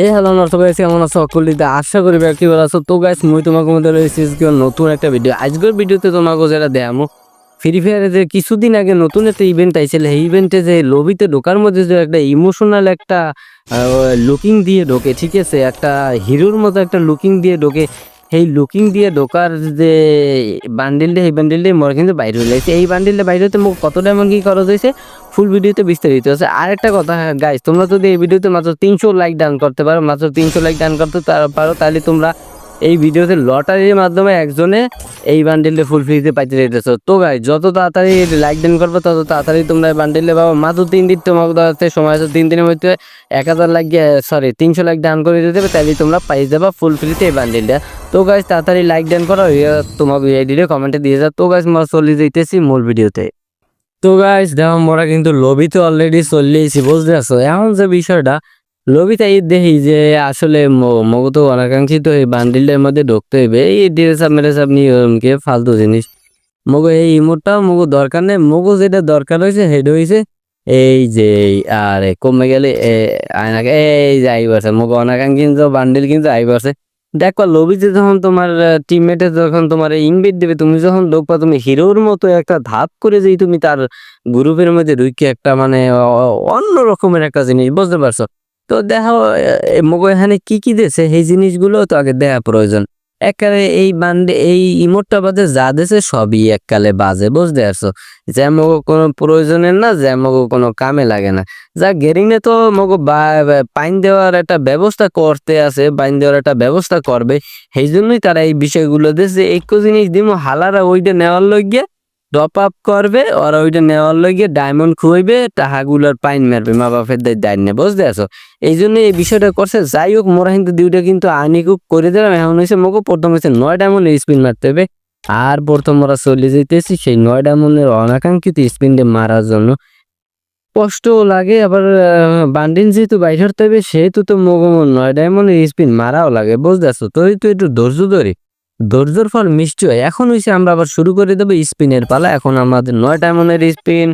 হে hello north guys কেমন আছো অকলিতে আশা করি ব্যক্তি ভালো আছো। তো গাইস মুই তোমাকে মধ্যে রয়েছি নতুন একটা ভিডিও আজকের ভিডিওতে তোমাকে যেটা দেখামো ফ্রি ফায়ারে যে কিছুদিন আগে নতুন একটা ইভেন্ট আইছিল এই ইভেন্টে যে লবিতে ঢোকার মধ্যে যে একটা ইমোশনাল একটা লুকিং দিয়ে ঢোকে, ঠিক আছে? একটা হিরোর মতো একটা লুকিং দিয়ে ঢোকে। সেই লুকিং দিয়ে ঢোকার যে বান্ডিলটা এই বান্ডিলটা মোর কিন্তু বাইরে হয়ে এই বান্ডিলটা বাইরে হতে মোক কতটা এমন কি খরচ হয়েছে? ফুল ভিডিওতে বিস্তারিত আছে। আরেকটা কথা গাইস তোমরা যদি এই ভিডিওতে মাত্র তিনশো লাইক ডান করতে পারো, মাত্র তিনশো লাইক ডান করতে পারো তাহলে তোমরা এই ভিডিওতে লটারির মাধ্যমে একজনে এই বান্ডিলটা ফুল ফ্রিতে পাইতে যেতেছো তো গাই যত তাড়াতাড়ি লাইক ডান করবে, তত তাড়াতাড়ি তোমরা বান্ডিলে পাবো। মাত্র তিন দিন তোমাকে দেওয়াতে সময় আছে, তিন দিনের মধ্যে এক হাজার লাইক সরি তিনশো লাইক ডান করে দিতে হবে, তাহলে তোমরা পাই যাবা ফুল ফ্রিতে এই বান্ডিলটা তো গাইস তাড়াতাড়ি লাইক ডান করো তোমাকে আইডিতে কমেন্টে দিয়ে যাও। তো গাইস আমরা চলে যাইতেছি মূল ভিডিওতে তো গাইস দেখো মোরা কিন্তু লবিতে অলরেডি চলেইছি বুঝতে পারছ? এখন যে বিষয়টা লবিতে এই দেখি যে আসলে ম- মগো তো অনাকাঙ্ক্ষিত এই বান্ডিলের মধ্যে ঢুকতে হইবে। এই ড্রেসাপ মেরেসাপ নিয়ে ওরমকে ফালতু জিনিস। মগো, এই ইমোটটাও মগো দরকার নেই। মগো যেটা দরকার হয়েছে সেটা হয়েছে এই যে আরে, কমে গেলে আয়নাকে, এই যে আইবারছে মগো অনাকাঙ্ক্ষিত বান্ডিল কিন্তু আইবারছে দেখো, লবিতে যখন তোমার টিমমেটে যখন তোমার ইনভাইট দেবে, তুমি যখন দেখবা তুমি হিরোর মতো একটা ধাপ করে যেই তুমি তার গ্রুপের মধ্যে ঢুকে একটা মানে অন্য রকমের একটা জিনিস, বুঝতে পারছ? তো দেখো এখানে কি কি দিয়েছে? সেই জিনিসগুলো তো আগে দেয়া প্রয়োজন। এককালে এই বান্ডে, এই ইমোটটা বাদে যা দেশে সবই এককালে বাজে, বুঝতে পারছ? যে মগো কোনো প্রয়োজনের না, যে মগো কোনো কামে লাগে না। যা গেরিংয়ে তো মগো পাইন দেওয়ার একটা ব্যবস্থা করতে আছে, পাইন দেওয়ার একটা ব্যবস্থা করবে। সেই জন্যই তারা এই বিষয়গুলো দেশে একটু জিনিস দিমো, হালারা ওইটা নেওয়ার লইগে টপ আপ করবে, ওরা ওইটা নেওয়ার লইগে ডায়মন্ড খুঁইবে টাহাগুলোর পাইন মারবে মা বাপের দায় দায় নেই বুঝতে আছো? এই জন্য এই বিষয়টা করছে যাই হোক মোরা কিন্তু দুইটা কিন্তু আনিকুক করে দিলাম, এখন হয়েছে মোকে, প্রথম হয়েছে নয় ডায়মন্ডের স্পিন মারতে হবে, আর প্রথম ওরা চলে যেতেছি সেই নয় ডায়মন্ডের অনাকাঙ্ক্ষিত স্পিনটা মারার জন্য। কষ্টও লাগে, আবার বান্ডিন যেহেতু বাইর হতে হবে, সেহেতু তো মোগো নয় ডায়মন্ডের স্পিন মারাও লাগে, বুঝতে তো তো একটু ধৈর্য ধরে। ধৈর্যর ফল মিষ্টি হয় এখন হয়েছে আমরা আবার শুরু করে দেবো স্পিনের পালা। এখন আমাদের নয় ডায়মন্ডের স্পিন।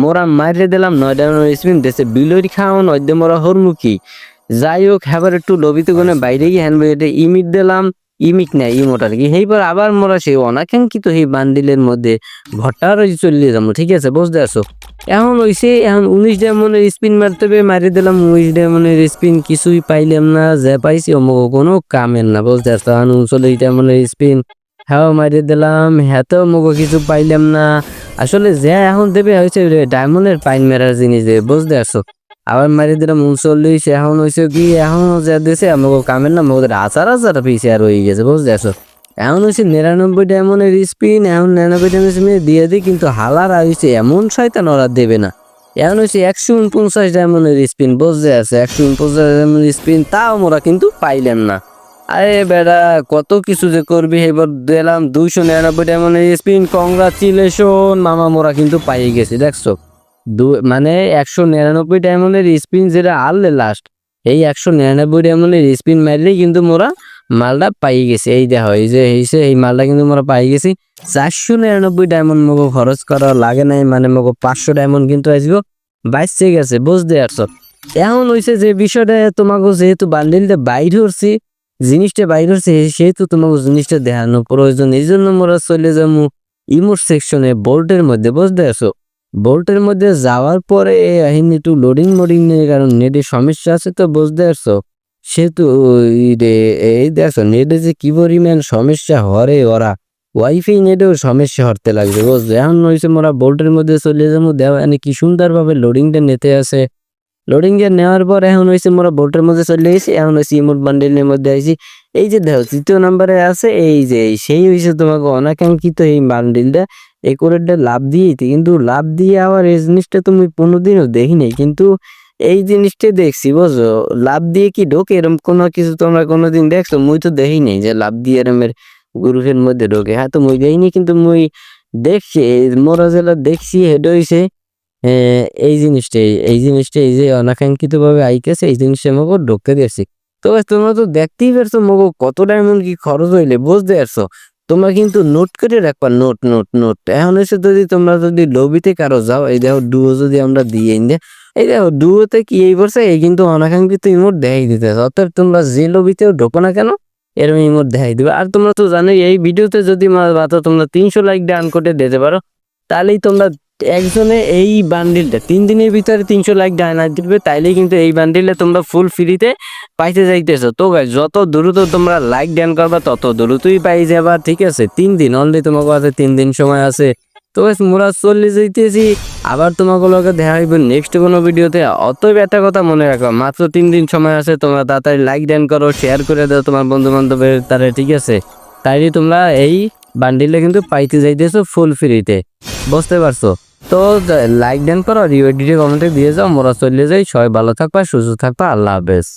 মোরা মাইরে দিলাম নয় ডায়মন্ডের স্পিন। দেশে বিলরি খাওয়ান অদ্য মোরা হরমুখী। যাই হোক হ্যাবার একটু লবিতে গুনে বাইরে গিয়ে হ্যান্ড ইমিট দিলাম। ইমিক নাই ইমোট আর কি। সেইবার আবার মোরা সেই অনাকাঙ্ক্ষিত সেই বান্ডিলের মধ্যে ভট্টার চলে যাব, ঠিক আছে? বুঝতে আসো এখন হইছে, এখন উনিশ ডায়মন্ডের স্পিন মারতে হবে মারি দিলাম, উনিশ ডায়মন্ডের স্পিন কিছুই পাইলাম না, যে পাইছি অমুক কোনো কামের না, বুঝতে আসতো এখন উনচল্লিশ ডায়মন্ডের স্পিন হ্যাঁ মারি দিলাম হ্যাঁতেও মুখো কিছু পাইলাম না। আসলে যে এখন দেবে হয়েছে ডায়মন্ডের পাইন মেরার জিনিস দেবে, বুঝতে আসছো আবার মারি দিলাম উনচল্লিশ এখন হয়েছে কি? এখন যে দিয়েছে আমাকে কামের না আমাদের আচার আচার পিছিয়ে আর হয়ে গেছে বুঝতে আসছো এখন হচ্ছে নিরানব্বই ডায়মন্ডের স্পিন এখন নিরানব্বই ডায়মন্ড দিয়ে দিই, কিন্তু হালার হয়েছে এমন শয়তান ওরা দেবে না। এখন হচ্ছে একশো উনপঞ্চাশ ডায়মন্ডের স্পিন বুঝতে আছে একশো উনপঞ্চাশ ডায়মন্ডের স্পিন তাও আমরা কিন্তু পাইলাম না। আরে বেড়া কত কিছু যে করবি, এবার দিলাম দুইশো নিরানব্বই ডায়মন্ডের স্পিন কংগ্রাচুলেশন মামা মোরা কিন্তু পাই গেছি, দেখছ? মানে একশো নিরানব্বই ডায়মন্ডের স্পিন যেটা আনলে লাস্ট এই একশো নিরানব্বই ডায়মন্ডের স্পিন মারলেই কিন্তু মোরা মালটা পাই গেছি। এই দেখো, এই যে হয়েছে এই মালটা কিন্তু মোরা পাই গেছি। চারশো নিরানব্বই ডায়মন্ড মগো খরচ করা লাগে নাই মানে মগো পাঁচশো ডায়মন্ড কিন্তু আসব বাইশে গেছে, বুঝতে পারছ? এখন হয়েছে যে বিষয়টা, তোমাকে যেহেতু বান্ডিলটা বাইর হচ্ছে জিনিসটা বাইর হচ্ছে সেহেতু তোমাকে জিনিসটা দেখানো প্রয়োজন। এই জন্য মোরা চলে যাব ইমোট সেকশনে বোল্টের মধ্যে, বুঝতে পারছ? বোল্টের মধ্যে যাওয়ার পরে আহিন একটু লোডিং মোডিং নেই কারণ নেটে সমস্যা আছে তো বুঝতে পারছ। সেহেতু এই দেখো নেটে যে কি পরিমাণ সমস্যা হরে ওরা। ওয়াইফাই নেটেও সমস্যা হরতে লাগবে বুঝছ? এখন হয়েছে মোরা বোল্টের মধ্যে চলে যাব, দেওয়া মানে কি সুন্দরভাবে লোডিংটা নিতে আসে লোডিং এ নেওয়ার পর এখন হয়েছে মোরা বোল্টের মধ্যে চলে এসেছি এখন হয়েছে ইমোট বান্ডেলের মধ্যে আইছি। এই যে দেখো তৃতীয় নম্বরে আছে, এই যে, সেই হয়েছে তোমাকে অনাকাঙ্ক্ষিত এই বান্ডিলটা এই কোরেটটা লাভ দিয়েই কিন্তু লাভ দিয়ে আবার এই জিনিসটা তুমি কোনোদিনও দেখিনি কিন্তু এই জিনিসটা দেখছি, বুঝছ? লাভ দিয়ে কি ঢোকে? এরম কোনো কিছু তোমরা কোনোদিন দেখছ? মুই তো দেখি নাই যে লাভ দিয়ে এরমের গ্রুপের মধ্যে ঢোকে। হ্যাঁ তো মুই দেখিনি কিন্তু মুই দেখছি মোরা জেলা দেখছি হেড হয়েছে এই জিনিসটাই এই জিনিসটা এই যে অনাকাঙ্ক্ষিত ভাবে আইতেছে, এই জিনিসটা আমাকে ঢুকতে দিয়েছি। তো তোমরা তো দেখতেই পারছ মগো, কত ডায়মন্ড কি খরচ হইলে বুঝতে পারছ। তোমরা কিন্তু নোট করে রাখবা নোট নোট নোট এখন এসে যদি তোমরা যদি লবিতে কারও যাও, এই দেখো ডুও যদি আমরা দিয়ে দে এই দেখো ডুয়োতে কি এই বছর এই কিন্তু অনাকাঙ্ক্ষিত ইমোট দেখাই দিতে অর্থাৎ তোমরা যে লবিতেও ঢোকো না কেন, এরকম ইমোট দেখাই দিবে। আর তোমরা তো জানোই, এই ভিডিওতে যদি মাত্র তোমরা তিনশো লাইক ডান করে দিতে পারো, তাহলেই তোমরা একজনে এই বান্ডিলটা তিন দিনের ভিতরে তিনশো লাইক ডান দিবে, তাইলেই কিন্তু এই বান্ডিলটা তোমরা ফুল ফ্রিতে পাইতে যাইতেছো। তো গাইস যত দ্রুত তোমরা লাইক ডান করবা, তত দ্রুতই পাই যাবা, ঠিক আছে? তিন দিন অনলি তোমার কাছে তিন দিন সময় আছে। তো মোরা চল্লিশ যাইতেছি আবার তোমাকে লগে দেখা হইবে নেক্সট কোনো ভিডিওতে অতএব একটা কথা মনে রাখো মাত্র তিন দিন সময় আছে, তোমরা তাড়াতাড়ি লাইক ডান করো শেয়ার করে দাও তোমার বন্ধু বান্ধবের তারে, ঠিক আছে? তাইলে তোমরা এই বান্ডিলে কিন্তু পাইতে যাইতেছো ফুল ফ্রিতে বুঝতে পারছ? তো লাইক ডান করো, আর ইউডিটি কমেন্টে দিয়ে যাও, মোরা চলে যাই। সবাই ভালো থাকবা, সুস্থ থাকবা, আল্লাহ হাফেজ।